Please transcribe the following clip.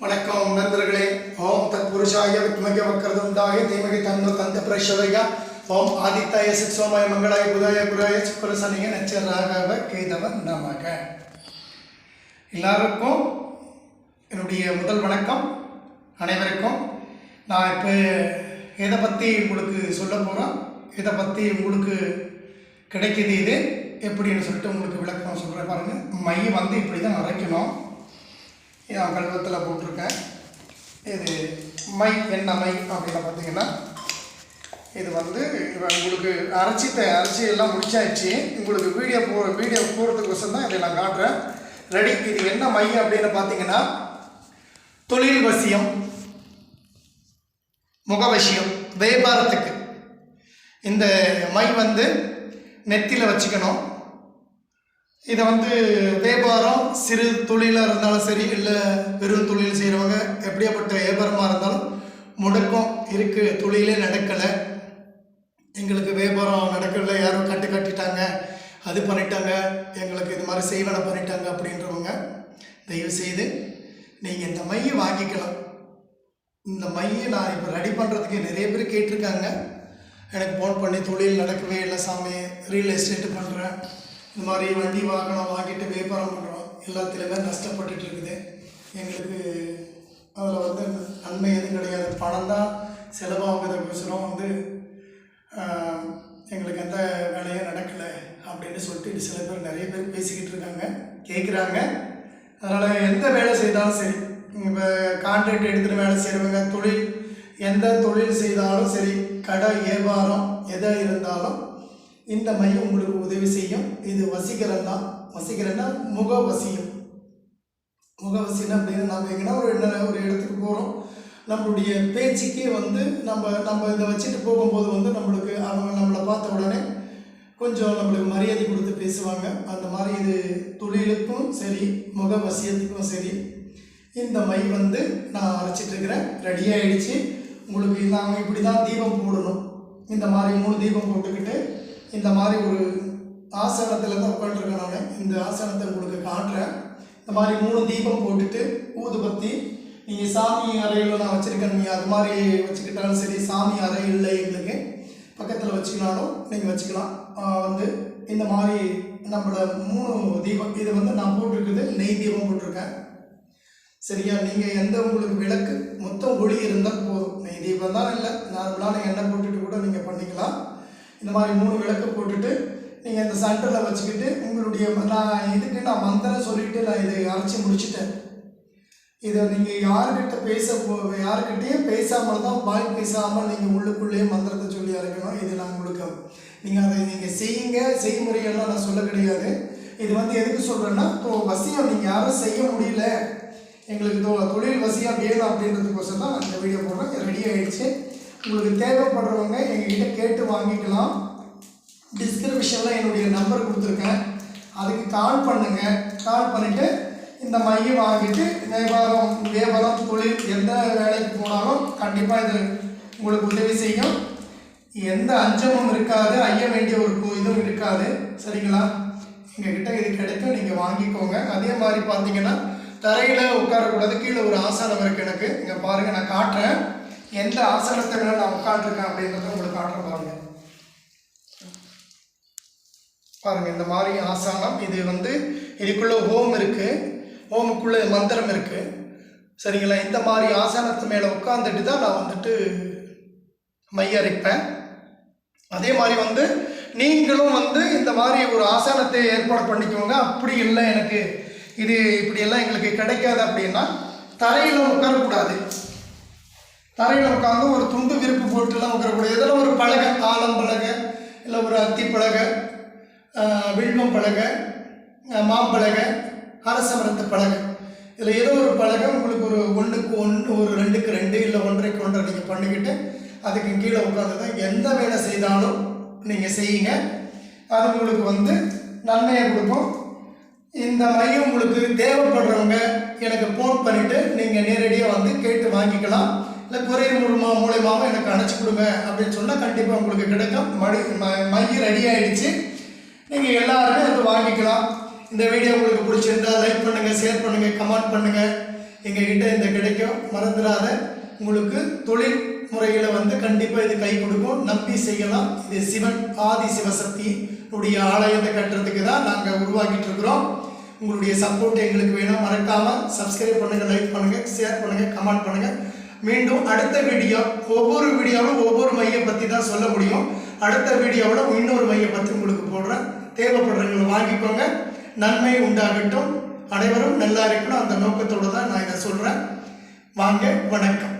வணக்கம் நண்பர்களே. ஓம் தத் புருஷாய வித்மக வக்கரதுண்டாய தீமகி தன்னு தந்த பிரசோதய ஓம் ஆதித்தாய சோமாய மங்களாய புதாய குராய சுக்கரசனிய நச்ச ராகவ கேதவ நமக. எல்லாருக்கும் என்னுடைய முதல் வணக்கம். அனைவருக்கும் நான் இப்போ எதை பற்றி உங்களுக்கு சொல்ல போகிறோம் இதை பற்றி உங்களுக்கு கிடைக்கிது இது? எப்படின்னு சொல்லிட்டு உங்களுக்கு விளக்கம் சொல்கிறேன் பாருங்கள் மை வந்து இப்படி தான் அரைக்கணும் என் கல்வத்தில் போட்டிருக்கேன். இது மை என்ன மை அப்படின்னு பார்த்தீங்கன்னா இது வந்து உங்களுக்கு அரைச்சி த- அரைச்சி எல்லாம் முடிச்சாச்சு. உங்களுக்கு வீடியோ போ வீடியோ போகிறதுக்கோசரம் தான் இதை நான் காட்டுறேன். ரெடி இது என்ன மை அப்படின்னு பார்த்தீங்கன்னா தொழில் வசியம் முகவசியம் வியாபாரத்துக்கு. இந்த மை வந்து நெத்தியில் வச்சுக்கணும். இதை வந்து வியாபாரம் சிறு தொழிலாக இருந்தாலும் சரி இல்லை பெரும் தொழில் செய்கிறவங்க எப்படியாப்பட்ட வியாபாரமாக இருந்தாலும் முடக்கம் இருக்குது தொழிலே நடக்கலை. எங்களுக்கு வியாபாரம் நடக்கல. யாரும் கட்டு கட்டிட்டாங்க. அது பண்ணிட்டாங்க. எங்களுக்கு இது மாதிரி செய்வனை பண்ணிட்டாங்க அப்படின்றவங்க தயவு செய்து நீங்கள் இந்த மையை வாங்கிக்கலாம். இந்த மையை நான் இப்போ ரெடி பண்ணுறதுக்கு நிறைய பேர் கேட்டிருக்காங்க. எனக்கு ஃபோன் பண்ணி தொழில் நடக்கவே இல்லை சாமி. ரியல் எஸ்டேட்டு பண்ணுறேன் இந்த மாதிரி வண்டி வாகனம் வாங்கிட்டு வியாபாரம் பண்ணுறோம் எல்லாத்துலேயுமே நஷ்டப்பட்டுட்டு இருக்குது. எங்களுக்கு அதில் வந்து நன்மை எதுவும் கிடையாது. பணம் தான் செலவாகுறதுக்கோசரம் வந்து எங்களுக்கு எந்த வேலையும் நடக்கலை அப்படின்னு சொல்லிட்டு சில பேர் நிறைய பேர் பேசிக்கிட்டு இருக்காங்க. கேட்குறாங்க அதனால் எந்த வேலை செய்தாலும் சரி இப்போ கான்ட்ராக்ட் எடுத்துகிட்டு வேலை செய்கிறவங்க தொழில் எந்த தொழில் செய்தாலும் சரி கடை வியாபாரம் எதை இருந்தாலும் இந்த மையம் உங்களுக்கு உதவி செய்யும். இது வசீகரம் தான். வசீகரம்னா முகவசியம். முகவசியம் அப்படின்னு நம்ம எங்கன்னா ஒரு என்ன ஒரு இடத்துக்கு போகிறோம் நம்மளுடைய பேச்சுக்கே வந்து நம்ம நம்ம இதை வச்சுட்டு போகும்போது வந்து நம்மளுக்கு அவங்க நம்மளை பார்த்த உடனே கொஞ்சம் நம்மளுக்கு மரியாதை கொடுத்து பேசுவாங்க. அந்த மாதிரி இது தொழிலுக்கும் சரி முகவசியத்துக்கும் சரி இந்த மை வந்து நான் அரைச்சிட்டு இருக்கிறேன். ரெடி ஆகிடுச்சு உங்களுக்கு நாங்கள் இப்படி தான் தீபம் போடணும். இந்த மாதிரி மூணு தீபம் போட்டுக்கிட்டு இந்த மாதிரி ஒரு ஆசனத்தில் தான் உட்காந்துருக்கேன் நான். இந்த ஆசனத்தை உங்களுக்கு காட்டுறேன் இந்த மாதிரி மூணு தீபம் போட்டுட்டு ஊதுபத்தி நீங்கள் சாமி அறையில் நான் வச்சுருக்கேன் நீங்கள் அது மாதிரி வச்சுக்கிட்டாலும் சரி சாமி அறை இல்லை எங்களுக்கு. பக்கத்தில் வச்சுக்கினாலும் நீங்கள் வச்சுக்கலாம். வந்து இந்த மாதிரி நம்மளோட மூணு தீபம் இது வந்து நான் போட்டிருக்குது நெய் தீபம் போட்டிருக்கேன். சரியா? நீங்கள் எந்த உங்களுக்கு விளக்கு மொத்தம் ஒளி இருந்தால் போதும். நெய் தீபம் தான் இல்லை. நார்மலான எண்ணெய் போட்டுட்டு கூட நீங்கள் பண்ணிக்கலாம். இந்த மாதிரி மூணு விளக்கு போட்டுட்டு நீங்கள் இந்த சென்டரில் வச்சுக்கிட்டு உங்களுடைய நான் இதுக்கு நான் மந்திரம் சொல்லிவிட்டு நான் இதை அரைச்சி முடிச்சுட்டேன். இதை நீங்கள் யாருக்கிட்ட பேச போ யாருக்கிட்டேயும் பேசாமல் தான் வாய் பேசாமல் நீங்கள் உள்ளுக்குள்ளேயே மந்திரத்தை சொல்லி அரைக்கணும். இது நான் உங்களுக்கு நீங்கள் அதை நீங்கள் செய்யுங்க. செய்முறையெல்லாம் நான் சொல்ல கிடையாது. இது வந்து எதுக்கு சொல்கிறேன்னா இப்போ வசியம் நீங்கள் யாரும் செய்ய முடியல. எங்களுக்கு தொழில் வசியம் வேணும் அப்படின்றதுக்கோசம் தான் இந்த வீடியோ போடுறேன். ரெடி ஆகிடுச்சு உங்களுக்கு தேவைப்படுறவங்க எங்ககிட்ட கேட்டு வாங்கிக்கலாம். டிஸ்கிரிப்ஷனில் என்னுடைய நம்பர் கொடுத்துருக்கேன். அதுக்கு கால் பண்ணுங்க. கால் பண்ணிவிட்டு இந்த மையம் வாங்கிட்டு வியாபாரம் வியாபாரம் தொழில் எந்த வேலைக்கு போனாலும் கண்டிப்பாக இது உங்களுக்கு உதவி செய்யும். எந்த அஞ்சமும் இருக்காது. ஐய வேண்டிய ஒரு இதுவும் இருக்காது. சரிங்களா? எங்ககிட்ட இது கிடைக்கும். நீங்கள் வாங்கிக்கோங்க. அதே மாதிரி பார்த்தீங்கன்னா தரையில் உட்காரக்கூடாது. கீழே ஒரு ஆசனம் இருக்குது எனக்கு. இங்கே பாருங்கள் நான் காட்டுறேன். எந்த ஆசனத்தை மேலே நான் உட்காந்துருக்கேன் அப்படின்றத உங்களுக்கு காட்டுற பாருங்கள் பாருங்க இந்த மாதிரி ஆசானம் இது வந்து இதுக்குள்ளே ஹோம் இருக்குது ஹோமுக்குள்ளே மந்திரம் இருக்குது சரிங்களா? இந்த மாதிரி ஆசனத்து மேலே உட்காந்துட்டு தான் நான் வந்துட்டு மையரிப்பேன். அதே மாதிரி வந்து நீங்களும் வந்து இந்த மாதிரி ஒரு ஆசனத்தை ஏற்பாடு பண்ணிக்கோங்க. அப்படி இல்லை எனக்கு. இது இப்படியெல்லாம் எங்களுக்கு கிடைக்காது அப்படின்னா தரையில் உட்காரக்கூடாது. தரையில் உட்காந்து ஒரு துண்டு விருப்பு போட்டுலாம் உட்காரக்கூடாது இதில் ஒரு பலகை ஆலம் பலகை இல்லை ஒரு அத்தி பலகை ஆஹ் வில்வம் பலகை ஆஹ் மாம்பலகை அரசமரத்து பலகை. இதில் ஏதோ ஒரு பலகை உங்களுக்கு ஒரு ஒன்றுக்கு ஒன்று ஒரு ரெண்டுக்கு ரெண்டு இல்லை ஒன்றைக்கு ஒன்றை நீங்கள் பண்ணிக்கிட்டு அதுக்கு கீழே உட்காந்து தான் எந்த வேலை செய்தாலும் நீங்கள் செய்யுங்க. அது உங்களுக்கு வந்து நன்மையை கொடுக்கும். இந்த மையம் உங்களுக்கு தேவைப்படுறவங்க எனக்கு ஃபோன் பண்ணிவிட்டு நீங்கள் நேரடியாக வந்து கேட்டு வாங்கிக்கலாம். இல்லை கொரியர் மூலமாக மூலயமாவும் எனக்கு அணைச்சி கொடுங்க அப்படின்னு சொன்னால் கண்டிப்பாக உங்களுக்கு கிடைக்கும். மடி ம- ரெடி ஆயிடுச்சு. நீங்கள் எல்லாருமே வந்து வாங்கிக்கலாம். இந்த வீடியோ உங்களுக்கு பிடிச்சிருந்தா லைக் பண்ணுங்கள் ஷேர் பண்ணுங்கள் கமெண்ட் பண்ணுங்கள் எங்ககிட்ட இந்த கிடைக்கும். மறந்துடாத. உங்களுக்கு தொழில் முறையில் வந்து கண்டிப்பாக இது கை கொடுக்கும். நம்பி செய்யலாம். இது சிவன் ஆதி சிவசக்தி உடைய ஆலயத்தை கட்டுறதுக்கு தான் நாங்கள் உருவாக்கிட்டு இருக்கிறோம். உங்களுடைய சப்போர்ட் எங்களுக்கு வேணும். மறக்காமல் சப்ஸ்கிரைப் பண்ணுங்கள் லைக் பண்ணுங்கள் ஷேர் பண்ணுங்கள் கமெண்ட் பண்ணுங்கள் மீண்டும் அடுத்த வீடியோ ஒவ்வொரு வீடியோவும் ஒவ்வொரு மையை பற்றி தான் சொல்ல முடியும். அடுத்த வீடியோவில் இன்னொரு மையை பற்றி உங்களுக்கு போடுறேன். தேவைப்படுறவங்களை வாங்கிக்கோங்க. நன்மை உண்டாகட்டும். அனைவரும் நல்லா இருக்கணும். அந்த நோக்கத்தோடு தான் நான் இதை சொல்கிறேன் வாங்க வணக்கம்.